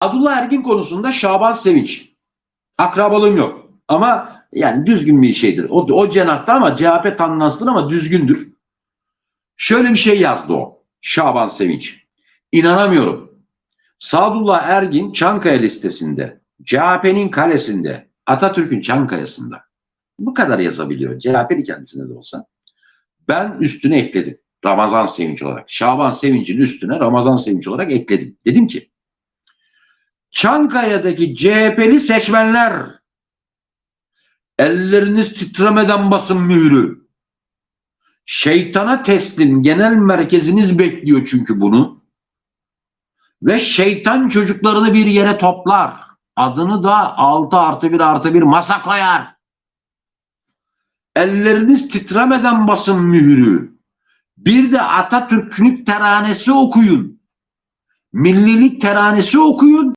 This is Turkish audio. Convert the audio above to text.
Abdullah Ergin konusunda Şaban Sevinç. Akrabalığım yok. Ama yani düzgün bir şeydir. O, o cenahta ama CHP tanlansıdır ama düzgündür. Şöyle bir şey yazdı o. Şaban Sevinç. İnanamıyorum. Sadullah Ergin Çankaya listesinde. CHP'nin kalesinde. Atatürk'ün Çankaya'sında. Bu kadar yazabiliyor. CHP'li kendisine de olsa. Ben üstüne ekledim. Ramazan Sevinç olarak. Şaban Sevinç'in üstüne Ramazan Sevinç olarak ekledim. Dedim ki Çankaya'daki CHP'li seçmenler elleriniz titremeden basın mührü. Şeytana teslim genel merkeziniz bekliyor çünkü bunu. Ve şeytan çocuklarını bir yere toplar. Adını da 6 artı 1 artı 1 masa koyar. Elleriniz titremeden basın mührü. Bir de Atatürk'lük teranesi okuyun. Millilik teranesi okuyun.